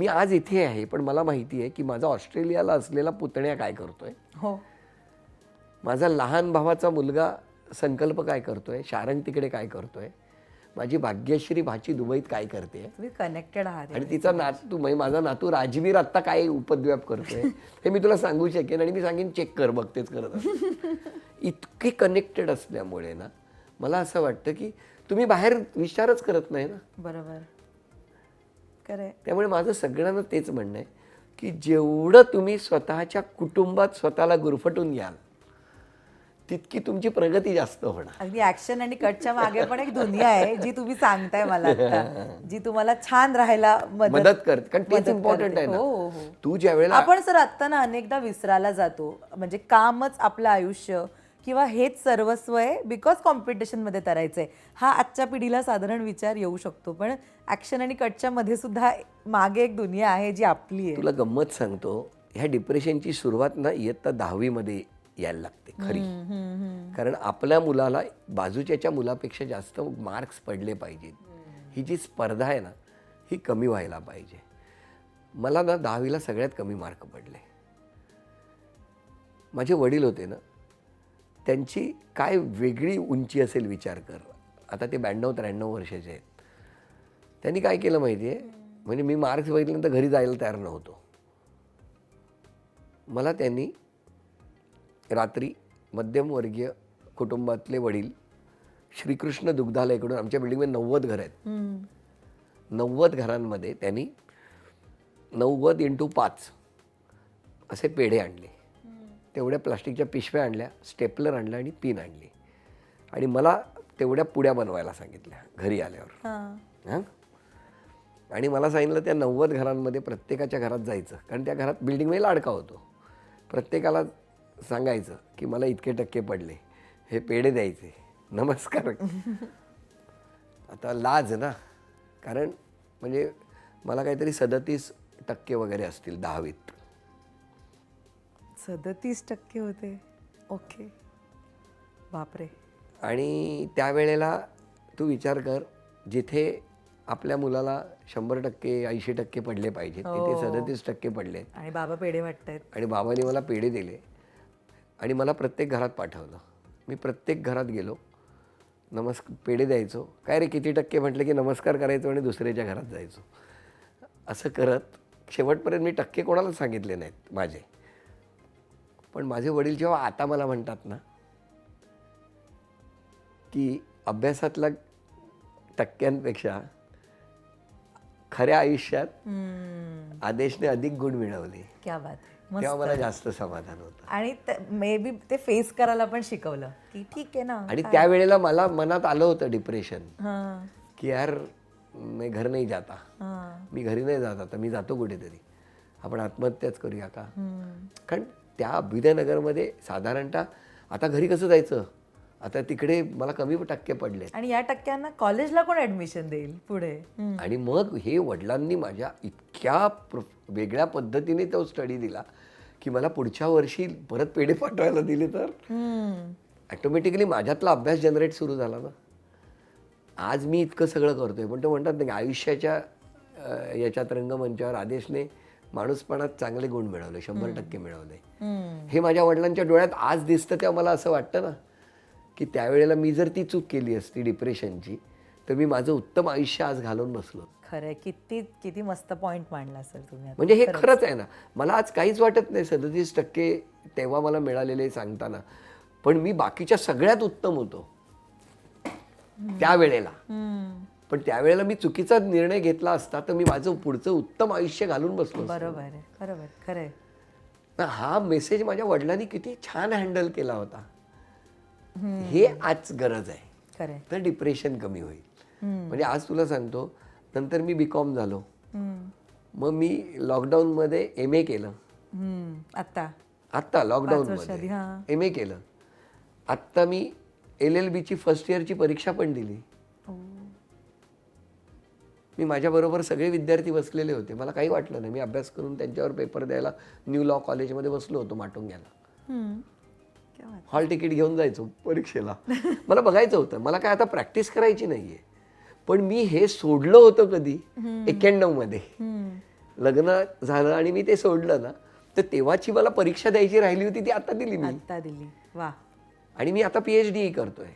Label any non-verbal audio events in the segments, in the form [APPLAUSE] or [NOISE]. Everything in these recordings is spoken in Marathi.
मी आज इथे आहे पण मला माहिती आहे की माझा ऑस्ट्रेलियाला असलेला पुतण्या काय करतोय? हो. माझा लहान भावाचा मुलगा संकल्प काय करतोय? शारंग तिकडे काय करतोय? माझी भाग्यश्री भाची दुबईत काय करते? कनेक्टेड आहात आणि तिचा नातू म्हणजे माझा नातू राजवीर आत्ता काय उपद्व्याप करतोय? हे मी तुला सांगू शकेन आणि मी सांगेन चेक कर बघ तेच करत. [LAUGHS] इतके कनेक्टेड असल्यामुळे ना मला असं वाटतं की तुम्ही बाहेर विचारच करत नाही ना? बरोबर. त्यामुळे माझं सगळ्यांना तेच म्हणणं आहे की जेवढं तुम्ही स्वतःच्या कुटुंबात स्वतःला गुरफटून घ्याल तितकी तुमची प्रगती जास्त होणार अगदी ऍक्शन आणि कटच्या मागे पण एक दुनिया आहे जी तुम्ही सांगताय मला आता [LAUGHS] जी तुम्हाला छान राहायला मदत करते कारण तेच मदत इम्पॉर्टंट करते. आहे हो, हो, ना हो. तू ज्या वेळेला आपण सर आत्ता ना अनेकदा विसरायला जातो म्हणजे कामच आपलं आयुष्य किंवा हेच सर्वस्व आहे बिकॉज कॉम्पिटिशनमध्ये करायचंय हा आजच्या पिढीला साधारण विचार येऊ शकतो पण ऍक्शन आणि कटच्या मध्ये सुद्धा मागे एक दुनिया आहे जी आपली आहे. तुला गंमत सांगतो ह्या डिप्रेशनची सुरुवात ना इयत्ता दहावीमध्ये यायला लागते खरी. कारण आपल्या मुलाला बाजूच्याच्या मुलापेक्षा जास्त मार्क्स पडले पाहिजेत. ही जी स्पर्धा आहे ना ही कमी व्हायला पाहिजे. मला ना दहावीला सगळ्यात कमी मार्क पडले. माझे वडील होते ना त्यांची काय वेगळी उंची असेल विचार कर. आता ते ब्याण्णव त्र्याण्णव वर्षाचे आहेत. त्यांनी काय केलं माहिती आहे म्हणजे मी मार्क्स बघितल्यानंतर घरी जायला तयार नव्हतो. मला त्यांनी रात्री मध्यमवर्गीय कुटुंबातले वडील श्रीकृष्ण दुग्धालयाकडून आमच्या बिल्डिंगमध्ये नव्वद घर आहेत. नव्वद घरांमध्ये त्यांनी नव्वद इंटू पाच असे पेढे आणले. तेवढ्या प्लास्टिकच्या पिशव्या आणल्या स्टेपलर आणलं आणि पिन आणली. आणि मला तेवढ्या पुड्या बनवायला सांगितल्या घरी आल्यावर. हा. आणि मला सांगितलं त्या नव्वद घरांमध्ये प्रत्येकाच्या घरात जायचं कारण त्या घरात बिल्डिंगमध्ये लाडका होतो. प्रत्येकाला सांगायचं की मला इतके टक्के पडले हे पेढे द्यायचे. नमस्कार. [LAUGHS] आता लाज ना कारण म्हणजे मला काहीतरी सदतीस टक्के वगैरे असतील दहावीत. सदतीस टक्के होते. ओके. बापरे. आणि त्यावेळेला तू विचार कर जिथे आपल्या मुलाला शंभर टक्के ऐंशी टक्के पडले पाहिजे तिथे सदतीस टक्के पडले आणि बाबा पेढे वाटतायत. आणि बाबांनी मला पेढे दिले. आणि मला प्रत्येक घरात पाठवलं. मी प्रत्येक घरात गेलो. नमस्कार पेढे द्यायचो. काय रे किती टक्के म्हटलं की नमस्कार करायचो आणि दुसऱ्याच्या घरात जायचो. असं करत शेवटपर्यंत मी टक्के कोणाला सांगितले नाहीत माझे. पण माझे वडील जेव्हा आता मला म्हणतात ना की अभ्यासातल्या टक्क्यांपेक्षा खऱ्या आयुष्यात हम्म. आदेशने अधिक गुण मिळवले. क्या बात. तेव्हा मला जास्त समाधान होतं. आणि मे बी ते फेस करायला पण शिकवलं की ठीक आहे ना आणि त्यावेळेला मला मनात आलं होतं डिप्रेशन हा, की यार मैं घर नाही जाता. मी घरी नाही जात आता मी जातो कुठेतरी. आपण आत्महत्याच करूया का. कारण त्या अभ्युदयनगरमध्ये साधारणतः आता घरी कसं जायचं? आता तिकडे मला कमी टक्के पडले आणि या टक्क्यांना कॉलेजला कोण ऍडमिशन देईल पुढे. आणि मग हे वडिलांनी माझ्या इतक्या वेगळ्या पद्धतीने तो स्टडी दिला की मला पुढच्या वर्षी परत पेढे पाठवायला दिले तर? हम्म. ॲटोमॅटिकली माझ्यातला अभ्यास जनरेट सुरू झाला ना. आज मी इतकं सगळं करतोय. पण तो म्हणतात ना आयुष्याच्या याच्यात रंगमंचावर आदेशने माणूसपणात चांगले गुण मिळवले शंभर टक्के मिळवले. हे माझ्या वडिलांच्या डोळ्यात आज दिसतं तेव्हा मला असं वाटतं ना की त्यावेळेला मी जर ती चूक केली असती डिप्रेशनची तर मी माझं उत्तम आयुष्य आज घालवून बसलो. खरंय. किती किती मस्त पॉइंट मांडला सर तुम्ही. म्हणजे हे खरंच. आहे ना. मला आज काहीच वाटत नाही सदतीस टक्के तेव्हा मला मिळालेले सांगताना. पण मी बाकीच्या सगळ्यात उत्तम होतो. त्यावेळेला. पण त्यावेळेला मी चुकीचा निर्णय घेतला असता तर मी माझं पुढचं उत्तम आयुष्य घालून बसलो. बरोबर आहे बरोबर खरंय ना हा मेसेज माझ्या वडिलांनी किती छान हँडल केला होता. हे आज गरज आहे. तर डिप्रेशन कमी होईल. म्हणजे आज तुला सांगतो नंतर मी बी कॉम झालो. मग मी लॉकडाऊनमध्ये एम ए केलं. आत्ता? लॉकडाऊनमध्ये हां. एम ए केलं. आत्ता मी एल एल बीची फर्स्ट इयरची परीक्षा पण दिली. मी माझ्याबरोबर सगळे विद्यार्थी बसलेले होते. मला काही वाटलं नाही. मी अभ्यास करून त्यांच्यावर पेपर द्यायला न्यू लॉ कॉलेजमध्ये बसलो होतो माटुंग्याला हॉल तिकीट घेऊन जायचो परीक्षेला. मला बघायचं होतं. मला काय आता प्रॅक्टिस करायची नाहीये. पण मी हे सोडलं होतं कधी? एक्क्याण्णवमध्ये. लग्न झालं आणि मी ते सोडलं ना तर तेव्हाची मला परीक्षा द्यायची राहिली होती ती आता दिली मी. आता दिली. वा. आणि मी आता पीएचडी करतोय.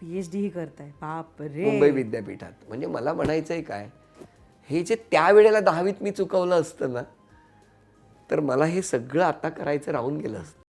पीएचडी करताय. बाप रे. मुंबई विद्यापीठात. म्हणजे मला म्हणायचंय काय? हे जे त्यावेळेला दहावीत मी चुकवलं असतं ना तर मला हे सगळं आता करायचं राहून गेलं असतं.